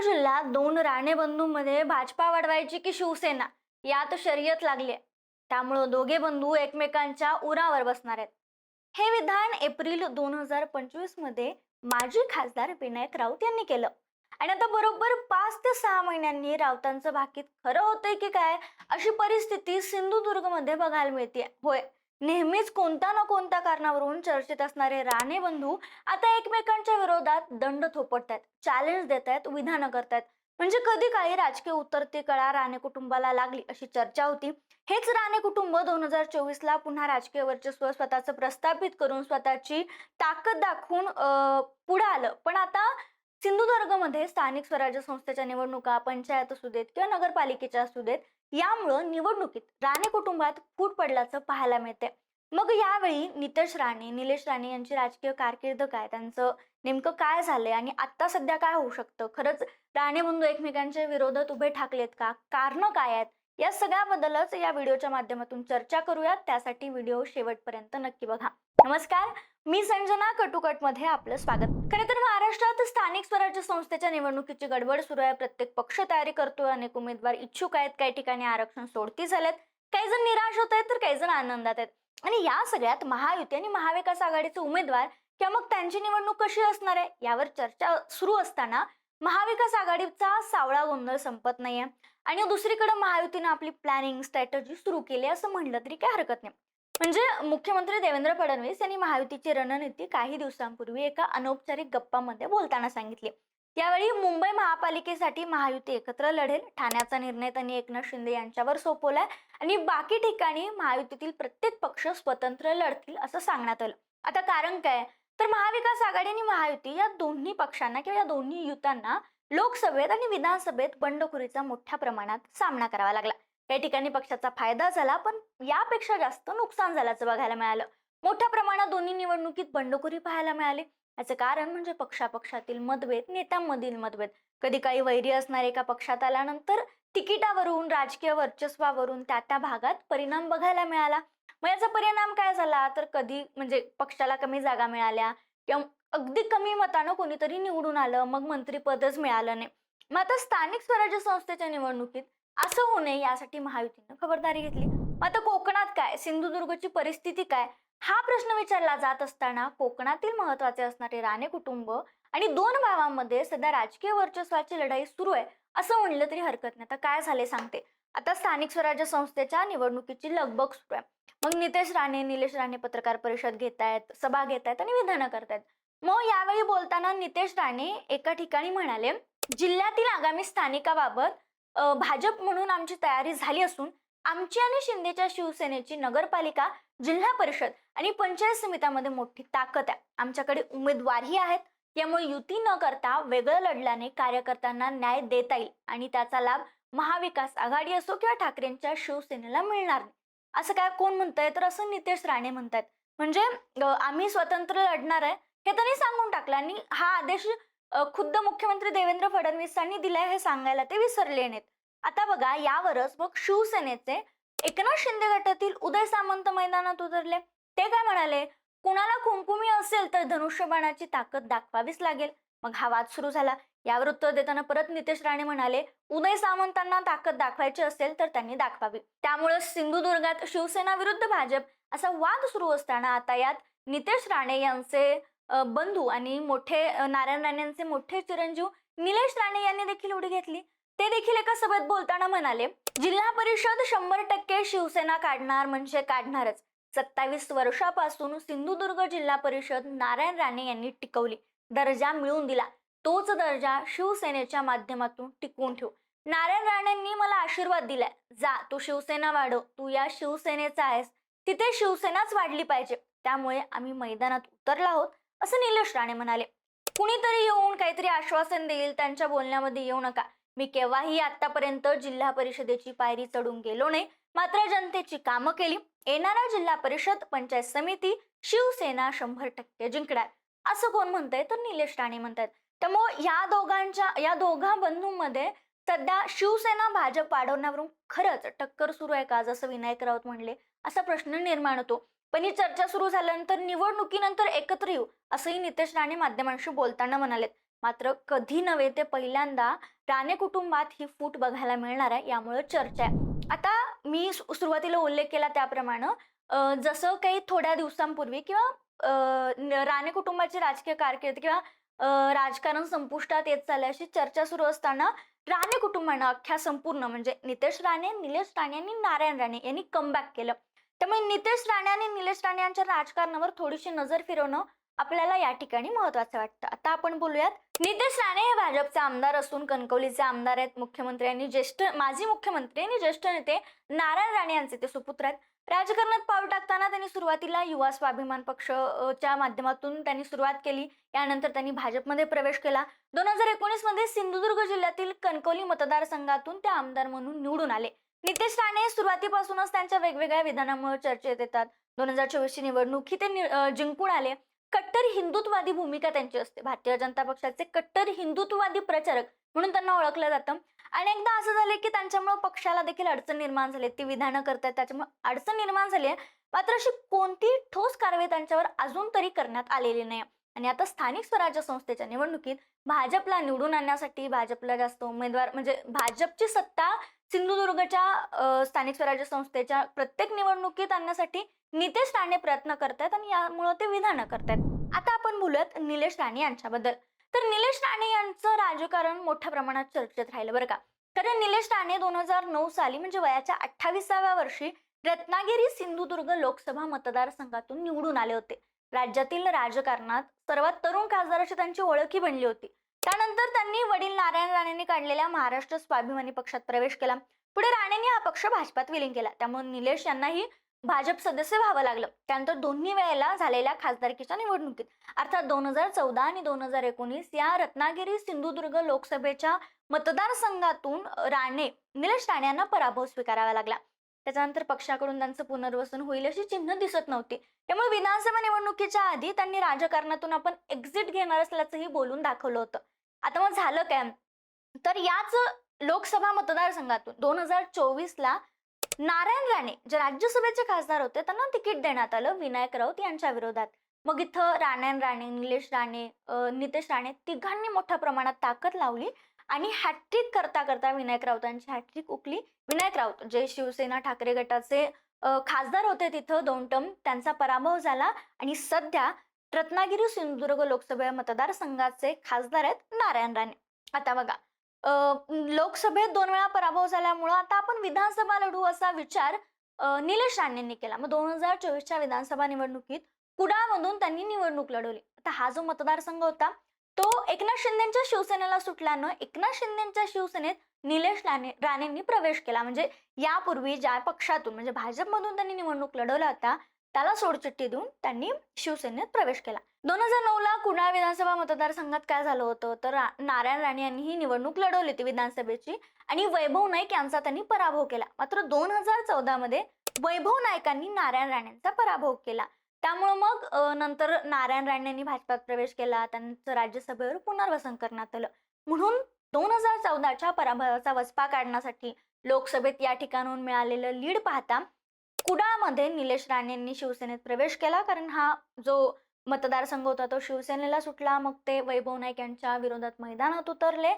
जिल्ह्यात दोन राणे बंधूंमध्ये भाजपा वाढवायची की शिवसेना? यात शर्यत लागली आहे. त्यामुळं दोघे बंधू एकमेकांच्या उरावर बसणार आहेत. हे विधान एप्रिल दोन हजार पंचवीसमध्ये माजी खासदार विनायक राऊत यांनी केलं. आणि आता बरोबर पाच ते सहा महिन्यांनी राऊतांचं भाकीत खरं होतंय की काय अशी परिस्थिती सिंधुदुर्गमध्ये बघायला मिळते होय नेहमीच कोणत्या ना कोणत्या कारणावरून चर्चेत असणारे राणे बंधू आता एकमेकांच्या विरोधात दंड थोपटतायत चॅलेंज देत आहेत विधानं करतायत. म्हणजे कधी काही राजकीय उतरती कळा राणे कुटुंबाला लागली अशी चर्चा होती. हेच राणे कुटुंब दोन हजार चोवीस ला पुन्हा राजकीय वर्चस्व स्वतःचं प्रस्थापित करून स्वतःची ताकद दाखवून पुढे आलं. पण आता सिंधुदुर्गमध्ये स्थानिक स्वराज्य संस्थेच्या निवडणुका पंचायत असू देत किंवा नगरपालिकेच्या असू देत यामुळं निवडणुकीत राणे कुटुंबात फूट पडल्याचं पाहायला मिळते मग यावेळी नितेश राणे निलेश राणे यांची राजकीय कारकीर्द काय त्यांचं नेमकं काय झालंय आणि आता सध्या काय होऊ शकतं? खरंच राणे बंधू एकमेकांच्या विरोधात उभे ठाकलेत का? कारण काय आहेत? या सगळ्याबद्दलच या व्हिडिओच्या माध्यमातून चर्चा करूयात. त्यासाठी व्हिडिओ शेवटपर्यंत नक्की बघा. नमस्कार. मी संजना कटुकटमध्ये आपलं स्वागत. खरे तर महाराष्ट्रात स्थानिक स्वराज्य संस्थेच्या निवडणुकीची गडबड सुरू आहे. प्रत्येक पक्ष तयारी करतोय. अनेक उमेदवार इच्छुक आहेत. काही ठिकाणी आरक्षण सोडती झालेत. काही जण निराश होत आहेत तर काही जण आनंदात आहेत. आणि या सगळ्यात महायुती आणि महाविकास आघाडीचे उमेदवार किंवा मग त्यांची निवडणूक कशी असणार आहे यावर चर्चा सुरू असताना महाविकास आघाडीचा सावळा गोंधळ संपत नाहीये. आणि दुसरीकडे महायुतीनं आपली प्लॅनिंग स्ट्रॅटजी सुरू केली असं म्हणलं तरी काय हरकत नाही. म्हणजे मुख्यमंत्री देवेंद्र फडणवीस यांनी महायुतीची रणनीती काही दिवसांपूर्वी एका अनौपचारिक गप्पामध्ये बोलताना सांगितली. त्यावेळी मुंबई महापालिकेसाठी महायुती एकत्र लढेल ठाण्याचा निर्णय त्यांनी एकनाथ शिंदे यांच्यावर सोपवलाय आणि बाकी ठिकाणी महायुतीतील प्रत्येक पक्ष स्वतंत्र लढतील असं सांगण्यात आलं. आता कारण काय? तर महाविकास आघाडी आणि महायुती या दोन्ही पक्षांना किंवा या दोन्ही युतांना लोकसभेत आणि विधानसभेत बंडखोरीचा मोठ्या प्रमाणात सामना करावा लागला. या ठिकाणी पक्षाचा फायदा झाला पण यापेक्षा जास्त नुकसान झाल्याचं बघायला मिळालं. मोठ्या प्रमाणात दोन्ही निवडणुकीत बंडखोरी पाहायला मिळाली. याचं कारण म्हणजे पक्षापक्षातील मतभेद नेत्यांमधील मतभेद. कधी काही वैरी असणार एका पक्षात आल्यानंतर तिकिटावरून राजकीय वर्चस्वावरून त्या त्या भागात परिणाम बघायला मिळाला. मग याचा परिणाम काय झाला? तर कधी म्हणजे पक्षाला कमी जागा मिळाल्या किंवा अगदी कमी मतानं कोणीतरी निवडून आलं मग मंत्रीपदच मिळालं नाही. मग आता स्थानिक स्वराज्य संस्थेच्या निवडणुकीत असं होऊ नये यासाठी महायुतीनं खबरदारी घेतली. आता कोकणात काय? सिंधुदुर्गची परिस्थिती काय? हा प्रश्न विचारला जात असताना कोकणातील महत्त्वाचे असणारे राणे कुटुंब आणि दोन भावांमध्ये सध्या राजकीय वर्चस्वाची लढाई सुरू आहे असं म्हणलं तरी हरकत नाही. आता काय झाले सांगते. आता स्थानिक स्वराज्य संस्थेच्या निवडणुकीची लगबग सुरू आहे. मग नितेश राणे निलेश राणे पत्रकार परिषद घेत आहेत सभा घेत आहेत आणि विधानं करतायत. मग यावेळी बोलताना नितेश राणे एका ठिकाणी म्हणाले जिल्ह्यातील आगामी स्थानिकाबाबत भाजप म्हणून आमची तयारी झाली असून आमची आणि शिंदेच्या शिवसेनेची नगरपालिका जिल्हा परिषद आणि पंचायत समित्यामध्ये मोठी ताकद आहे. आमच्याकडे उमेदवारही आहेत. त्यामुळे युती न करता वेगळं लढल्याने कार्यकर्त्यांना न्याय देता येईल आणि त्याचा लाभ महाविकास आघाडी असो किंवा ठाकरेंच्या शिवसेनेला मिळणार नाही. असं काय कोण म्हणतंय? तर असं नितेश राणे म्हणतात म्हणजे आम्ही स्वतंत्र लढणार आहे हे त्यांनी सांगून टाकलं आणि हा आदेश खुद्द मुख्यमंत्री देवेंद्र फडणवीसांनी दिलाय हे सांगायला ते विसरले नाहीत. आता बघा यावरच मग शिवसेनेचे एकनाथ शिंदे गटातील उदय सामंत मैदानात उतरले. ते काय म्हणाले? कुणाला कुंकुमी असेल तर धनुष्यबाणाची ताकद दाखवावीच लागेल. मग हा वाद सुरू झाला. यावर उत्तर देताना परत नितेश राणे म्हणाले उदय सामंतांना ताकद दाखवायची असेल तर त्यांनी दाखवावी. त्यामुळे सिंधुदुर्गात शिवसेना विरुद्ध भाजप असा वाद सुरू असताना आता यात नितेश राणे यांचे बंधू आणि मोठे नारायण राणेंचे मोठे चिरंजीव निलेश राणे यांनी देखील उडी घेतली. ते देखील एका सभेत बोलताना म्हणाले जिल्हा परिषद शंभर टक्के शिवसेना काढणार म्हणजे काढणारच. सत्तावीस वर्षापासून सिंधुदुर्ग जिल्हा परिषद नारायण राणे यांनी टिकवली. दर्जा मिळवून दिला. तोच दर्जा शिवसेनेच्या माध्यमातून टिकवून ठेव. नारायण राणेंनी मला आशीर्वाद दिलाय. जा तू शिवसेना वाढव. तू या शिवसेनेचा आहेस. तिथे शिवसेनाच वाढली पाहिजे. त्यामुळे आम्ही मैदानात उतरला आहोत. असं निलेश राणे म्हणाले. कुणीतरी येऊन काहीतरी आश्वासन देईल त्यांच्या बोलण्यामध्ये येऊ नका. मी केव्हाही आतापर्यंत जिल्हा परिषदेची पायरी चढून गेलो नाही. मात्र जनतेची कामं केली. येणारा जिल्हा परिषद पंचायत समिती शिवसेना शंभर टक्के जिंकणार. असं कोण म्हणतंय? तर निलेश राणे म्हणतात. त्यामुळे या दोघांच्या या दोघा बंधूंमध्ये सध्या शिवसेना भाजप वाढवण्यावरून खरंच टक्कर सुरू आहे का? जसं विनायक राऊत म्हणले असा प्रश्न निर्माण होतो. पण ही चर्चा सुरू झाल्यानंतर निवडणुकीनंतर एकत्र येऊ असंही नितेश राणे माध्यमांशी बोलताना म्हणालेत. मात्र कधी नव्हे ते पहिल्यांदा राणे कुटुंबात ही फूट बघायला मिळणार आहे यामुळे चर्चा आहे. आता मी सुरुवातीला उल्लेख केला त्याप्रमाणे जसं काही थोड्या दिवसांपूर्वी किंवा राणे कुटुंबाची राजकीय कारकीर्द किंवा राजकारण संपुष्टात येत चाललंय अशी चर्चा सुरू असताना राणे कुटुंबानं अख्ख्या संपूर्ण म्हणजे नितेश राणे निलेश राणे आणि नारायण राणे यांनी कमबॅक केलं. त्यामुळे नितेश राणे आणि निलेश राणे यांच्या राजकारणावर थोडीशी नजर फिरवणं आपल्याला या ठिकाणी महत्वाचं वाटतं. आता आपण बोलूयात नितेश राणे हे भाजपचे आमदार असून कणकवलीचे आमदार आहेत मुख्यमंत्री आणि ज्येष्ठ माजी मुख्यमंत्री आणि ज्येष्ठ नेते नारायण राणे यांचे ते सुपुत्र आहेत. राजकारणात पाऊल टाकताना त्यांनी सुरुवातीला युवा स्वाभिमान पक्षच्या माध्यमातून त्यांनी सुरुवात केली. यानंतर त्यांनी भाजपमध्ये प्रवेश केला. दोन हजार एकोणीसमध्ये सिंधुदुर्ग जिल्ह्यातील कणकवली मतदारसंघातून ते आमदार म्हणून निवडून आले. नितेश राणे सुरुवातीपासूनच त्यांच्या वेगवेगळ्या विधानामुळे चर्चेत येतात. दोन हजार चोवीसची निवडणूक ही ते नि- जिंकून आले. कट्टर हिंदुत्ववादी भूमिका त्यांची असते. भारतीय जनता पक्षाचे कट्टर हिंदुत्ववादी प्रचारक म्हणून त्यांना ओळखलं जातं. अनेकदा असं झालं की त्यांच्यामुळे पक्षाला देखील अडचण निर्माण झाली. ती विधानं करतात त्याच्यामुळे अडचण निर्माण झाली आहे. मात्र अशी कोणती ठोस कारवाई त्यांच्यावर अजून तरी करण्यात आलेली नाही. आणि आता स्थानिक स्वराज्य संस्थेच्या निवडणुकीत भाजपला निवडून आणण्यासाठी भाजपला जास्त उमेदवार म्हणजे भाजपची सत्ता सिंधुदुर्गच्या स्थानिक स्वराज्य संस्थेच्या प्रत्येक निवडणुकीत आणण्यासाठी नितेश राणे प्रयत्न करतायत आणि यामुळे ते विधानं करतायत. आता आपण बोलूयात निलेश राणे यांच्याबद्दल. तर निलेश राणे यांचं राजकारण मोठ्या प्रमाणात चर्चेत राहिलं बरं का. कारण निलेश राणे दोन हजार नऊ साली म्हणजे वयाच्या अठ्ठावीसाव्या वर्षी रत्नागिरी सिंधुदुर्ग लोकसभा मतदारसंघातून निवडून आले होते. राज्यातील राजकारणात सर्वात तरुण खासदार अशी त्यांची ओळखी बनली होती. त्यानंतर त्यांनी वडील नारायण राणेंनी काढलेल्या महाराष्ट्र स्वाभिमानी पक्षात प्रवेश केला. पुढे राणेंनी हा पक्ष भाजपात विलीन केला. त्यामुळे निलेश यांनाही भाजप सदस्य व्हावं लागलं. त्यानंतर दोन्ही वेळेला झालेल्या खासदारकीच्या निवडणुकीत. अर्थात दोन हजार चौदा आणि दोन हजार एकोणीस या रत्नागिरी सिंधुदुर्ग लोकसभेच्या मतदारसंघातून राणे निलेश राणे यांना पराभव स्वीकारावा लागला. त्याच्यानंतर पक्षाकडून त्यांचं पुनर्वसन होईल अशी चिन्ह दिसत नव्हती. त्यामुळे विधानसभा निवडणुकीच्या आधी त्यांनी राजकारणातून आपण एक्झिट घेणार असल्याचंही बोलून दाखवलं होतं. आता मग झालं काय? तर याच लोकसभा मतदारसंघातून दोन हजार चोवीस ला नारायण राणे जे राज्यसभेचे खासदार होते त्यांना तिकीट देण्यात आलं विनायक राऊत यांच्या विरोधात. मग इथं राणायण राणे निलेश राणे नितेश राणे तिघांनी मोठ्या प्रमाणात ताकद लावली. आणि हॅट्रिक करता करता विनायक राऊतांची हॅट्रिक उकली. विनायक राऊत जे शिवसेना ठाकरे गटाचे खासदार होते तिथं दोन टर्म त्यांचा पराभव झाला आणि सध्या रत्नागिरी सिंधुदुर्ग लोकसभा मतदारसंघाचे खासदार आहेत नारायण राणे. आता बघा अं, लोकसभेत दोन वेळा पराभव झाल्यामुळं आता आपण विधानसभा लढू असा विचार निलेश राणेंनी केला. मग दोन हजार चोवीसच्या विधानसभा निवडणुकीत कुडाळमधून त्यांनी निवडणूक लढवली. आता हा जो मतदारसंघ होता तो एकनाथ शिंदेच्या शिवसेनेला सुटल्यानं एकनाथ शिंदेच्या शिवसेनेत निलेश राणे राणेंनी प्रवेश केला. म्हणजे यापूर्वी ज्या पक्षातून म्हणजे भाजपमधून त्यांनी निवडणूक लढवला होता त्याला सोडचिठ्ठी देऊन त्यांनी शिवसेनेत प्रवेश केला. दोन हजार नऊ ला कुडाळ विधानसभा मतदारसंघात काय झालं होतं? तर नारायण राणे यांनी ही निवडणूक लढवली होती विधानसभेची आणि वैभव नाईक यांचा त्यांनी पराभव केला. मात्र दोन हजार चौदा मध्ये वैभव नायकांनी नारायण राणेंचा पराभव केला. त्यामुळं मग नंतर नारायण राणेंनी भाजपात प्रवेश केला त्यांचं राज्यसभेवर पुनर्वसन करण्यात आलं. म्हणून दोन हजार चौदाच्या पराभवाचा वचपा काढण्यासाठी लोकसभेत या ठिकाणून मिळालेलं लीड पाहता कुडाळमध्ये निलेश राणेंनी शिवसेनेत प्रवेश केला कारण हा जो मतदारसंघ होता तो शिवसेनेला सुटला. मग ते वैभव नाईक यांच्या विरोधात मैदानात उतरले.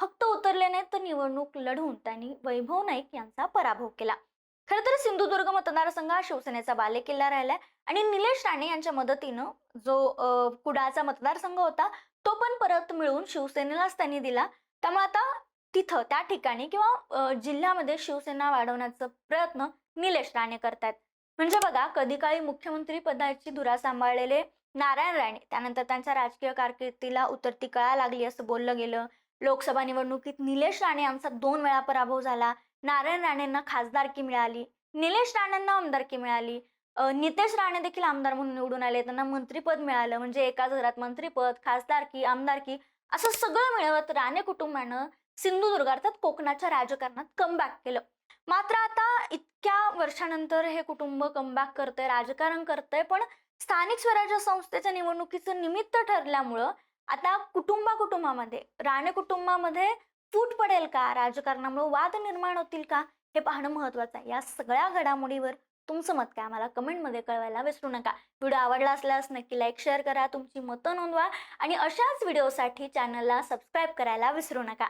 फक्त उतरले नाहीत तर निवडणूक लढवून त्यांनी वैभव नाईक यांचा पराभव केला. खरं तर सिंधुदुर्ग मतदारसंघ हा शिवसेनेचा बालेकिल्ला राहिलाय. आणि निलेश राणे यांच्या मदतीनं जो कुडाळचा मतदारसंघ होता तो पण परत मिळवून शिवसेनेलाच त्यांनी दिला. त्यामुळे आता तिथं त्या ठिकाणी किंवा जिल्ह्यामध्ये शिवसेना वाढवण्याचा प्रयत्न निलेश राणे करतायत. म्हणजे बघा कधी काळी मुख्यमंत्री पदाची धुरा सांभाळलेले नारायण राणे त्यानंतर त्यांच्या राजकीय कारकिर्दीला उतरती कळा लागली असं बोललं गेलं. लोकसभा निवडणुकीत निलेश राणे यांचा दोन वेळा पराभव झाला. नारायण राणेंना खासदारकी मिळाली. निलेश राणेंना आमदारकी मिळाली. नितेश राणे देखील आमदार म्हणून निवडून आले. त्यांना मंत्रीपद मिळालं. म्हणजे एकाच घरात मंत्रीपद खासदारकी आमदारकी असं सगळं मिळवत राणे कुटुंबानं सिंधुदुर्ग अर्थात कोकणाच्या राजकारणात कमबॅक केलं. मात्र आता इतक्या वर्षानंतर हे कुटुंब कमबॅक करतंय राजकारण करतंय. पण स्थानिक स्वराज्य संस्थेच्या निवडणुकीचं निमित्त ठरल्यामुळं आता कुटुंबा कुटुंबामध्ये राणे कुटुंबामध्ये फूट पडेल का? राजकारणामुळे वाद निर्माण होतील का? हे पाहणं महत्वाचं आहे. या सगळ्या घडामोडीवर तुमचं मत काय? आम्हाला कमेंटमध्ये कळवायला विसरू नका. व्हिडिओ आवडला असल्यास नक्की लाईक शेअर करा. तुमची मतं नोंदवा आणि अशाच व्हिडिओसाठी चॅनलला सबस्क्राईब करायला विसरू नका.